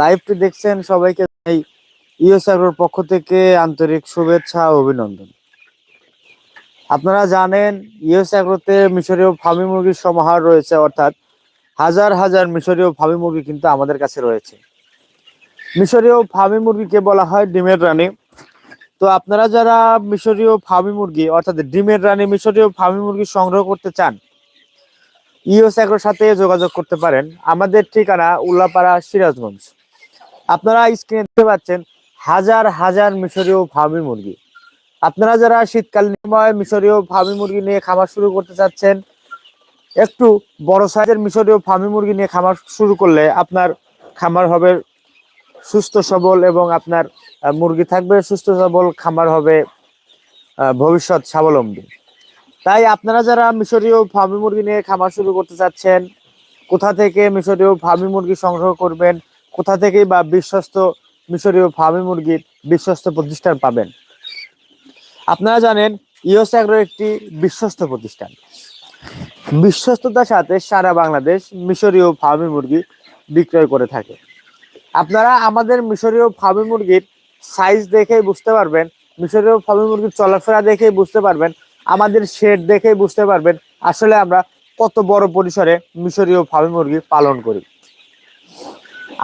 লাইভটি দেখছেন সবাইকে এই ইউএস পক্ষ থেকে আন্তরিক শুভেচ্ছা অভিনন্দন। আপনারা জানেন ইউএস অ্যাগ্রোতে মিশরীয় ফার্মি মুরগির সমাহার রয়েছে, অর্থাৎ হাজার হাজার মিশরীয় ফার্মি মুরগি কিন্তু আমাদের কাছে রয়েছে। মিশরীয় ফার্মি মুরগিকে বলা হয় ডিমের রানী। তো আপনারা যারা মিশরীয় ফার্মি মুরগি, অর্থাৎ ডিমের রানী মিশরীয় ফার্মি মুরগি সংগ্রহ করতে চান ইউএস অ্যাগ্রোর সাথে যোগাযোগ করতে পারেন। আমাদের ঠিকানা উল্লাপাড়া সিরাজগঞ্জ। আপনারা স্ক্রিনে দেখতে পাচ্ছেন হাজার হাজার মিশরীয় ফার্মি মুরগি। আপনারা যারা শীতকালীন সময় মিশরীয় ফার্মি মুরগি নিয়ে খামার শুরু করতে চাচ্ছেন, একটু বড় সাইজের মিশরীয় ফার্মি মুরগি নিয়ে খামার শুরু করলে আপনার খামার হবে সুস্থ, সবল এবং আপনার মুরগি থাকবে সুস্থ, সবল, খামার হবে ভবিষ্যৎ স্বাবলম্বী। তাই আপনারা যারা মিশরীয় ফার্মি মুরগি নিয়ে খামার শুরু করতে চাচ্ছেন, কোথা থেকে মিশরীয় ফার্মি মুরগি সংগ্রহ করবেন কোথা থেকেই বা বিশ্বস্ত মিশরীয় ফার্মি মুরগির বিশ্বস্ত প্রতিষ্ঠান পাবেন? আপনারা জানেন ইওস অ্যাগ্রো একটি বিশ্বস্ত প্রতিষ্ঠান। বিশ্বস্ততার সাথে সারা বাংলাদেশ মিশরীয় ফার্মি মুরগি বিক্রয় করে থাকে। আপনারা আমাদের মিশরীয় ফার্মি মুরগির সাইজ দেখেই বুঝতে পারবেন, মিশরীয় ফার্মি মুরগির চলাফেরা দেখেই বুঝতে পারবেন, আমাদের শেড দেখেই বুঝতে পারবেন আসলে আমরা কত বড় পরিসরে মিশরীয় ফার্মি মুরগি পালন করি।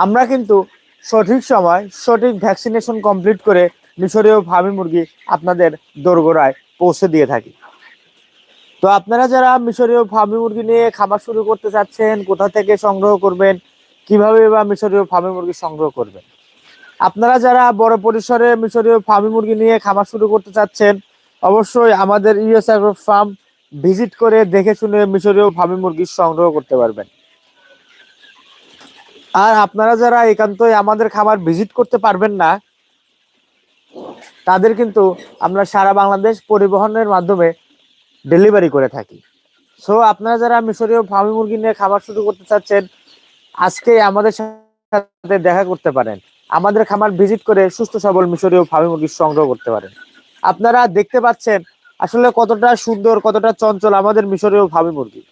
আমরা কিন্তু সঠিক সময় সঠিক ভ্যাকসিনেশন কমপ্লিট করে মিশরীয় ফার্মি মুরগি আপনাদের দোরগোড়ায় পৌঁছে দিয়ে থাকি। তো আপনারা যারা মিশরীয় ফার্মি মুরগি নিয়ে খামার শুরু করতে চাচ্ছেন, কোথা থেকে সংগ্রহ করবেন, কীভাবে বা মিশরীয় ফার্মি মুরগি সংগ্রহ করবেন? আপনারা যারা বড় পরিসরে মিশরীয় ফার্মি মুরগি নিয়ে খামার শুরু করতে চাচ্ছেন, অবশ্যই আমাদের ইউএস ফার্ম ভিজিট করে দেখে শুনে মিশরীয় ফার্মি মুরগি সংগ্রহ করতে পারবেন। আর আপনারা যারা একান্তই আমাদের খামার ভিজিট করতে পারবেন না, তাদের কিন্তু আমরা সারা বাংলাদেশ পরিবহনের মাধ্যমে ডেলিভারি করে থাকি। সো আপনারা যারা মিশরীয় ফার্মি মুরগি নিয়ে খাবার শুরু করতে চাচ্ছেন, আজকে আমাদের সাথে দেখা করতে পারেন। আমাদের খামার ভিজিট করে সুস্থ সবল মিশরীয় ফার্মি মুরগি সংগ্রহ করতে পারেন। আপনারা দেখতে পাচ্ছেন আসলে কতটা সুন্দর, কতটা চঞ্চল আমাদের মিশরীয় ফার্মি মুরগি।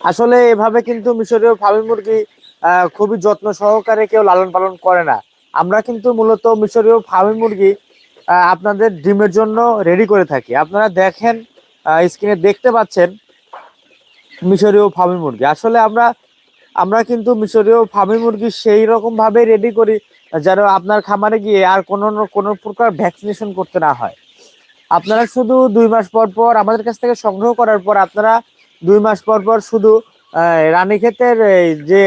আসলে এভাবে কিন্তু মিশরীয় ফার্মি মুরগি খুবই যত্ন সহকারে কেউ লালন পালন করে না। আমরা কিন্তু মূলত মিশরীয় ফার্মি মুরগি আপনাদের ডিমের জন্য রেডি করে থাকি। আপনারা দেখেন স্ক্রিনে দেখতে পাচ্ছেন মিশরীয় ফার্মি মুরগি। আসলে আমরা আমরা কিন্তু মিশরীয় ফার্মি মুরগি সেই রকম ভাবে রেডি করি যেন আপনার খামারে গিয়ে আর কোনো কোনো প্রকার ভ্যাকসিনেশন করতে না হয়। আপনারা শুধু দুই মাস পর পর আমাদের কাছ থেকে সংগ্রহ করার পর আপনারা দুই মাস পর পর শুধু রানীক্ষেতের যে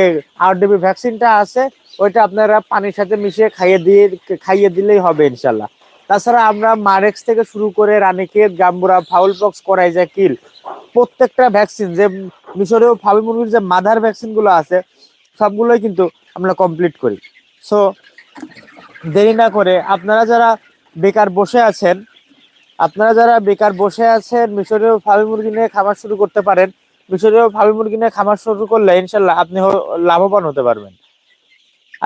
আরডিবি ভ্যাকসিনটা আছে, ওইটা আপনারা পানির সাথে মিশিয়ে খাইয়ে দিয়ে, খাইয়ে দিলেই হবে ইনশাল্লাহ। তাছাড়া আমরা মারেক্স থেকে শুরু করে Ranikhet Gumboro, fowl pox coryza, কিল, প্রত্যেকটা ভ্যাকসিন যে মিশরীয় ফার্মি মুরগির যে মাদার ভ্যাকসিনগুলো আছে, সবগুলোই কিন্তু আমরা কমপ্লিট করি। সো দেরি না করে আপনারা যারা বেকার বসে আছেন, আপনারা যারা বেকার বসে আছেন মিশরীয় ফার্মি মুরগি নিয়ে খামার শুরু করতে পারেন মিশরীয় ফার্মি মুরগি নিয়ে খামার শুরু করলে ইনশাল্লাহ আপনি লাভবান হতে পারবেন।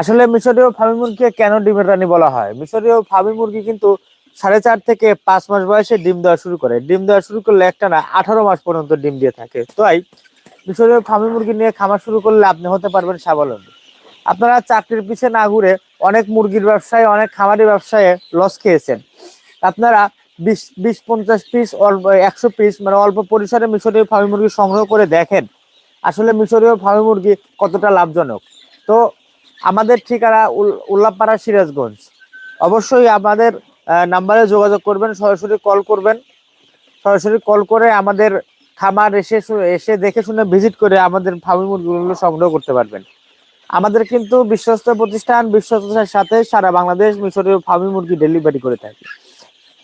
আসলে মিশরীয় ফার্মি মুরগিকে কেন ডিমের রানী বলা হয়? মিশরীয় ফার্মি মুরগি কিন্তু সাড়ে চার থেকে পাঁচ মাস বয়সে ডিম দেওয়া শুরু করে। ডিম দেওয়া শুরু করলে একটা না, আঠারো মাস পর্যন্ত ডিম দিয়ে থাকে। তাই মিশরীয় ফার্মি মুরগি নিয়ে খামার শুরু করলে আপনি হতে পারবেন স্বাবলম্বী। আপনারা চাকরির পিছে না ঘুরে অনেক মুরগির ব্যবসায়, অনেক খামারি ব্যবসায়ে লস খেয়েছেন। আপনারা বিশ বিশ পঞ্চাশ পিস অল্প একশো পিস মানে অল্প পরিসরে মিশরীয় ফার্মি মুরগি সংগ্রহ করে দেখেন। আসলে মিশরীয় ফার্মি মুরগি কতটা লাভজনক। তো আমাদের ঠিকানা উল- উল্লাপাড়া সিরাজগঞ্জ। অবশ্যই আমাদের নাম্বারে যোগাযোগ করবেন, সরাসরি কল করবেন। সরাসরি কল করে আমাদের খামার এসে এসে দেখে শুনে ভিজিট করে আমাদের ফার্মি মুরগিগুলো সংগ্রহ করতে পারবেন। আমাদের কিন্তু বিশ্বস্ত প্রতিষ্ঠান বিশ্বস্ততার সাথে সারা বাংলাদেশ মিশরীয় ফার্মি মুরগি ডেলিভারি করে থাকে।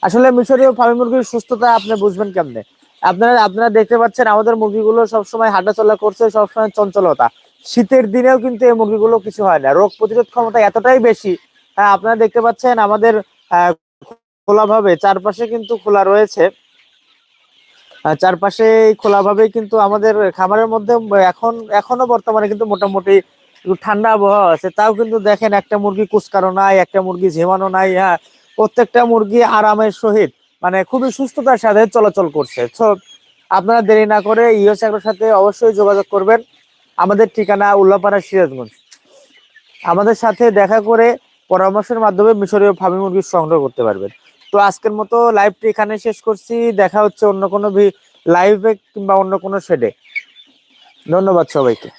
আসলে মিশরীয় ফার্মি মুরগির সুস্থতা আপনি বুঝবেন কেমনে? আপনারা আপনারা দেখতে পাচ্ছেন আমাদের মুরগিগুলো সবসময় হাঁটাচলা করছে সবসময় চঞ্চলতা। শীতের দিনেও কিন্তু এই মুরগিগুলো কিছু হয় না। রোগ প্রতিরোধ ক্ষমতা এতটাই বেশি হ্যাঁ, আপনারা দেখতে পাচ্ছেন আমাদের আহ, খোলাভাবে চারপাশে কিন্তু খোলা রয়েছে। চারপাশে খোলা ভাবে কিন্তু আমাদের খামারের মধ্যে এখন এখনও বর্তমানে কিন্তু মোটামুটি ঠান্ডা আবহাওয়া আছে। তাও কিন্তু দেখেন একটা মুরগি কুচকানো নাই একটা মুরগি ঝেমানো নাই হ্যাঁ প্রত্যেকটা মুরগি আরামের সহিত মানে খুবই সুস্থতার সাথে চলাচল করছে। আপনারা দেরি না করে ইউএস এর সাথে অবশ্যই যোগাযোগ করবেন। আমাদের ঠিকানা উল্লাপাড়া সিরাজগঞ্জ। আমাদের সাথে দেখা করে পরামর্শের মাধ্যমে মিশরীয় ফার্মি মুরগি সংগ্রহ করতে পারবেন। তো আজকের মতো লাইভটি এখানে শেষ করছি। দেখা হচ্ছে অন্য কোনো লাইভে কিংবা অন্য কোনো শেডে ধন্যবাদ সবাইকে।